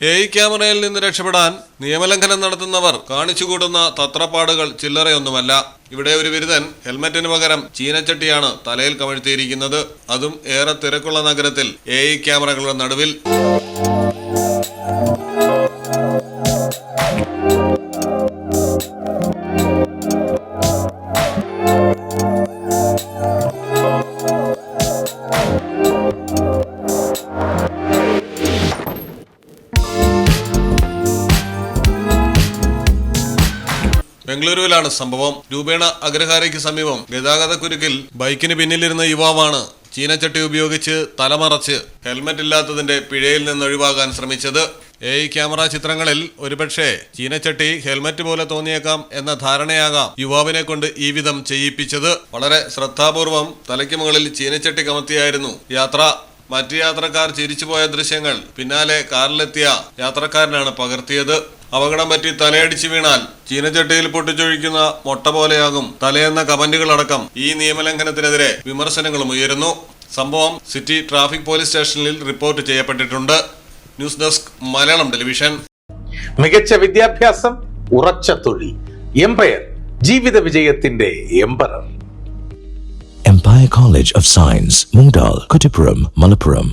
A ക്യാമറയിൽ നിന്ന് രക്ഷപ്പെടാൻ നിയമലംഘനം നടത്തുന്നവർ കാണിച്ചുകൂടുന്ന തത്രപ്പാടുകൾ ചില്ലറയൊന്നുമല്ല. ഇവിടെ ഒരു ബിരുദൻ ഹെൽമറ്റിന് പകരം ചീനച്ചട്ടിയാണ് തലയിൽ കമഴ്ത്തിയിരിക്കുന്നത്. അതും ഏറെ തിരക്കുള്ള നഗരത്തിൽ എ ക്യാമറകളുടെ നടുവിൽ. ബംഗളൂരുവിലാണ് സംഭവം. രൂപേണ അഗ്രഹാരയ്ക്ക് സമീപം ഗതാഗത കുരുക്കിൽ ബൈക്കിന് പിന്നിലിരുന്ന യുവാവാണ് ചീനച്ചട്ടി ഉപയോഗിച്ച് തലമറച്ച് ഹെൽമറ്റ് ഇല്ലാത്തതിന്റെ പിഴയിൽ നിന്ന് ഒഴിവാകാൻ ശ്രമിച്ചത്. എ ക്യാമറ ചിത്രങ്ങളിൽ ഒരുപക്ഷെ ചീനച്ചട്ടി ഹെൽമറ്റ് പോലെ തോന്നിയേക്കാം എന്ന ധാരണയാകാം യുവാവിനെ കൊണ്ട് ഈ വിധം ചെയ്യിപ്പിച്ചത്. വളരെ ശ്രദ്ധാപൂർവം തലയ്ക്ക് മുകളിൽ ചീനച്ചട്ടി കമത്തിയായിരുന്നു. യാത്ര മറ്റു യാത്രക്കാർ ചിരിച്ചുപോയ ദൃശ്യങ്ങൾ പിന്നാലെ കാറിലെത്തിയ യാത്രക്കാരനാണ് പകർത്തിയത്. അപകടം പറ്റി തലയടിച്ചു വീണാൽ ചീനച്ചട്ടിയിൽ പൊട്ടിച്ചൊഴിക്കുന്ന മുട്ട പോലെയാകും തലയെന്ന കമന്റുകളടക്കം ഈ നിയമലംഘനത്തിനെതിരെ വിമർശനങ്ങളും ഉയരുന്നു. സംഭവം സിറ്റി ട്രാഫിക് പോലീസ് സ്റ്റേഷനിൽ റിപ്പോർട്ട് ചെയ്യപ്പെട്ടിട്ടുണ്ട്. News desk Malayalam television. മികച്ച വിദ്യാഭ്യാസം ഉറച്ച തൊഴിൽ എംപയർ ജീവിത വിജയത്തിന്റെ empire Empire College of Science, Mungdal, Kutipuram, Malappuram.